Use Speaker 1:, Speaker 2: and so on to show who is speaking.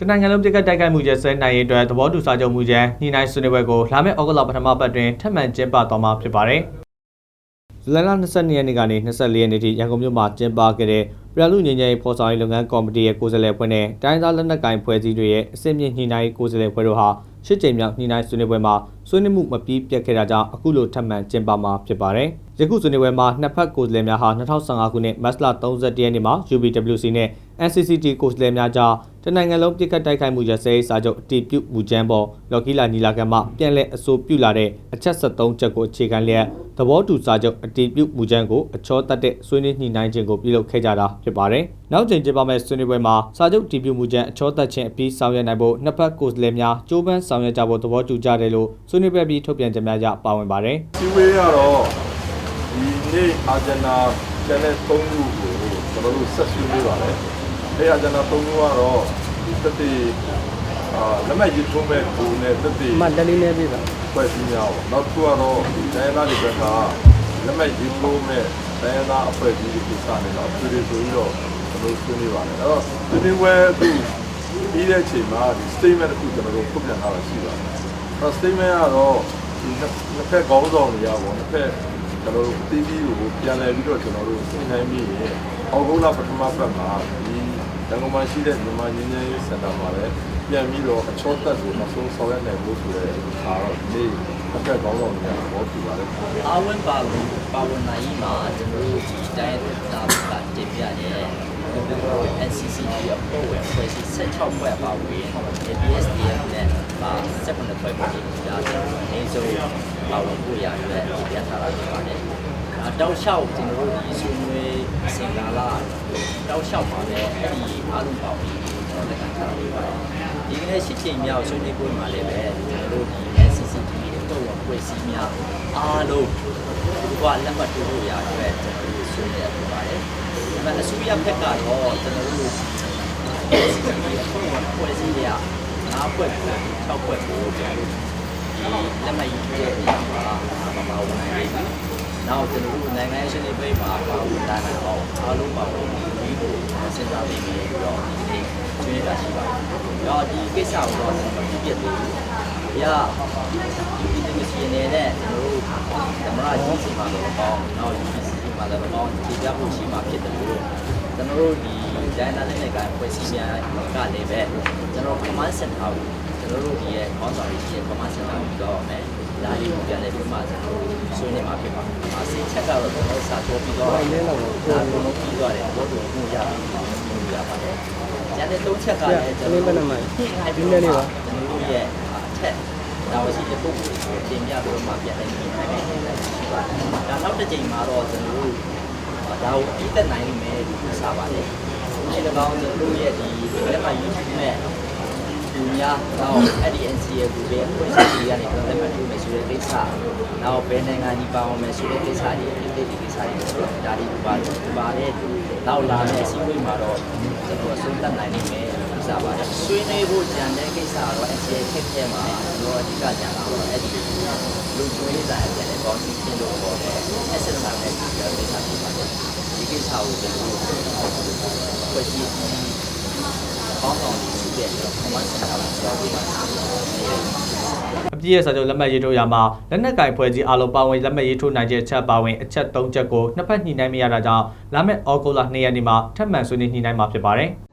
Speaker 1: တနိုင်ငံလုံးပြည်ကတိုက်ခိုက်မှုကျဆဲနိုင်ရေးအတွက်သဘောတူစာချုပ်မူကြမ်းညှိနှိုင်းဆွေးနွေးပွဲကိုလာမယ့်ဩဂုတ်လပထမပတ်တွင်ထပ်မံကျင်းပသွားမှာဖြစ်ပါတယ်။ဇူလိုင်လ22ရက်နေ့ကနေ24ရက်နေ့ထိရန်ကုန်မြို့မှာကျင်းပခဲ့တဲ့ပြည်လူ့ငြိမ်းချမ်းရေးဖော်ဆောင်ရေးလုပ်ငန်းကော်မတီရဲ့ကိုယ်စားလှယ်အဖွဲ့နဲ့တိုင်းသားလက်နက်ကိုင်ဖွဲ့စည်းတွေရဲ့အစိမ့်မြင့်ညှိနှိုင်းရေးကိုယ်စားလှယ်အဖွဲ့တို့ဟာရှစ်ကြိမ်မြောက်ညှိနှိုင်းဆွေးနွေးပွဲမှာ ဆွေးနွေးမှုမပြီးပြတ်ခဲ့တာကြောင့်အခုလိုထပ်မံကျင်းပမှာဖြစ်ပါတယ်။ယခုဆွေးနွေးပွဲမှာနှစ်ဖက်ကိုယ်စားလှယ်များဟာ2015ခုနှစ်မတ်လ31ရက်နေ့မှာ UBWC နဲ့ NCCT ကိုယ်စားလှယ်များကြားတနိုင်ငံလုံးပြည်ကတိုက်ခိုက်မှုရစဲစာချုပ်အတည်ပြုမူကြမ်းပေါ်လော်ကီလာနီလာကန်မှပြန်လည်အဆိုပြုလာတဲ့အချက်73ချက်ကိုအခြေခံလျက်သဘောတူစာချုပ်အတည်ပြုမူကြမ်းကိုအချောတက်တဲ့ဆွေးနွေးညှိနှိုင်းခြင်းကိုပြုလုပ်ခဲ့ကြတာဖြစ်ပါတယ်။နောက်ချိန်ကျင်းပမယ့်ဆွေးနွေးပွဲမှာစာချုပ်တည်ပြုမူကြမ်းအချောတက်ခြင်းအပြီးဆောင်ရွက်နိုင်ဖို့နှစ်ဖက်ကိုယ်စားလှယ်များကြိုးပမ်းဆောင်ရွက်ကြဖို့သဘောတူကြတယ်လို့ဆွေးနွေးပွဲပြီးထုတ်ပြန်ချက်များကြပါဝင်ပါတယ်။
Speaker 2: စီဝေးကတော့ဒီနေ့အာဂျန်နာကျန်တဲ့၃ခုကိုကျွန်တော်တို့ဆက်ဆွေးနွေးပါတယ်။အဲအာဂျန်နာ၃ခုကတော့ဒီတက်တေအာလက်မှတ်ရေးထိုးမဲ့ကိုနဲ့တက်တေ
Speaker 3: အမလက်လေးနဲ့ပြပါ
Speaker 2: ဖွဲ့စည်းများပေါ့။နောက်တစ်ခုကတော့ဒီတိုင်းသားတွေဘက်ကလက်မှတ်ရေးထိုးမဲ့တိုင်းသားအဖွဲ့အစည်းတွေကိစ္စတွေတော့ဆွေးနွေးဆိုပြီးတော့ကျွန်တော်တို့ဆွေးနွေးပါတယ်။အဲ့တော့ဆွေးနွေးပွဲအခုပြီးတဲ့အချိန်မှာဒီ statement တစ်ခုကျွန်တော်တို့ထုတ်ပြန်ထားတာရှိပါတယ်။ အဲ့တော့ statement ကတော့ဒီနှစ်ဖက်ခေါင်းဆောင်တွေရပါဘောနှစ်ဖက်ကျွန်တော်တို့တီးပြီးကိုပြန်လည်ပြီးတော့ကျွန်တော်တို့ရှင်းနိုင်ပြီးရင်အောက်ဂုတ်လပထမပတ်မှာဒီရန်ကုန်မှာရှိတဲ့မြန်မာငင်းငင်းရေးစင်တာမှာလည်းပြန်ပြီးတော့အချောတက်ကိုနောက်ဆုံးဆောင်ရွက်နိုင်ဖို့ဆိုတဲ့ဟာတော့ဒီနေ့တစ်ဖက်ခေါင်းဆောင်တွေကဘောပြပါတယ်
Speaker 4: အာဝန်ပါဝင်ပါဝင်နိုင်ရေးမှာကျွန်တော်တို့ဒီတိုင်းတာကတင်ပြတဲ့ NCCT အဖွဲ့ဝင်ဖွဲ့စည်း16ဖွဲ့ပါဝင် ABSDF နဲ့ပါ7ဖွဲ့ပါဝင်ဒါကျွန်တော်အနည်းဆုံးပါဝင်ဖို့ရတဲ့ပြထားတာဖြစ်ပါတယ်။အတောက်လျှောက်ကျွန်တော်တို့ဒီဆွေးနွေးစင်ကာလာတောက်လျှောက်ပါလေအဲ့ဒီအားလုံးပါဝင်ကျွန်တော်လည်းခံထားရပါတယ်။ဒီကနေ့ရှစ်ချိန်မြောက်ဆွေးနွေးပွဲမှာလည်းပဲကျွန်တော်တို့ဒီ NCCT အဖွဲ့ဝင်ဖွဲ့စည်းများအားလုံးဒီကလက်မှတ်ထိုးလို့ရတဲ့ကျွန်တော်တို့ဆွေးနွေးရပါတယ်။ဒါပေမဲ့အစိုးရဘက်ကတော့ကျွန်တော်တို့ NCCT အဖွဲ့ဝင်ဖွဲ့စည်းရ၅ဖွဲ့ကို6ဖွဲ့ကိုကျွန်တော်တို့ဒီလက်မှတ်ရေးထိုးတဲ့နေရာမှာမပါဝင်နိုင်ဘူး။နောက်ကျွန်တော်တို့နိုင်ငံရေးဆွေးနွေးပွဲမှာပါဝင်လာနိုင်အောင်အားလုံးပါဝင်ပြီးဖို့စဉ်းစားပြီးပြီးတော့ဒီနေ့ဆွေးနွေးတာရှိပါတယ်။တော့ဒီကိစ္စကိုတော့ကျွန်တော်ပြည့်ပြည့်သေးဘူး။ရဒီဒီမစီအ နေနဲ့ကျွန်တော်တို့သမရကြီးစီမှာတော့ပေါင်းနောက်ဒီစီမှာလည်းပေါင်းခြေပြဖို့ရှိမှာဖြစ်တယ်လို့ကျွန်တော်တို့ဒီဒိုင်းနာနဲ့လည်းကဖွဲ့စည်းများကလည်းပဲကျွန်တော် command center ကိုကျွန်တော်တို့ဒီရဲ့ခေါင်းဆောင်ကြီးရဲ့ command center ကိုတော့မယ်ဒါလေးကိုပြန်လည်ပြီးမှကျွန်တော်တို့ဆွေးနွေးမှာဖြစ်ပါမယ်။အစီချက်ကတော့ကျွန်တော်စာပြောပြီးတော့ဒါကတော့ပြီးသွားတယ်ဘောတူမှုရပြီးတော့ရပါတယ်။ကျန်တဲ့သုံးချက်ကလည်း
Speaker 3: ကျွန်တော်ဘယ်နှမှာဒီနေ့လေးပါ
Speaker 4: ကျွန်တော်တို့ရဲ့အထက် ဒါဝရှိတဲ့ပုံစံကိုတင်ပြပြီးတော့မှပြန်လည်ပြင်နိုင်တယ်ရှိပါတယ်။ဒါနောက်တစ်ချိန်မှာတော့ကျွန်တော်တို့ဒါကိုပြီးသက်နိုင်မယ်လို့ပြောစားပါတယ်။ဒီ၎င်းကျွန်တော်တို့ရဲ့ဒီလက်မှတ်ရေးထိုးမဲ့ဒီများတော့အဲ့ဒီ NCA ကိုပဲဖွဲ့စည်းရတဲ့ကျွန်တော်လက်မှတ်ထိုးမယ်ဆိုတဲ့ကိစ္စ။နောက်ဘယ်နိုင်ငံကြီးပါအောင်မယ်ဆိုတဲ့ကိစ္စတွေဒီဒီကိစ္စတွေဆိုတော့ဒါတွေပါတယ်ပါတယ်။နောက်လာမယ့်အစည်းအဝေးမှာတော့ကျွန်တော်ဆုံးသက်နိုင်နိုင်မယ် လို့ပြောပါတယ်။ဆွေးနွေးဖို့ကြံတဲ့ကိစ္စကတော့ NCA ခက်ခဲမှာကျွန်တော်အဓိကကြံတာတော့အဲ့ဒီလူကျွေးစာအပြန်နဲ့ပေါင်းစည်းခြင်းလို့ပေါ်တဲ့ SSR နဲ့ဒီကိစ္စဖြစ်ပါတယ်။ဒီကိစ္စကိုကျွန်တော်တို့ဖွဲ့စည်းပြီးပေါင်းဆောင်ပြီးတဲ့ command center ကိုကြောက်ပြီးပါနေတယ်
Speaker 1: အပြည့်ရဲ့စာချုပ်လက်မှတ်ရေးထိုးရမှာလက်နက်ကင်ဖွဲ့စည်းအလုံးပါဝင်လက်မှတ်ရေးထိုးနိုင်တဲ့အချက်ပါဝင်အချက်၃ချက်ကိုနှစ်ဖက်ညှိနှိုင်းမရတာကြောင့်လာမယ့်ဩဂုတ်လ2ရက်နေ့မှာထပ်မံဆွေးနွေးညှိနှိုင်းမှာဖြစ်ပါတယ်။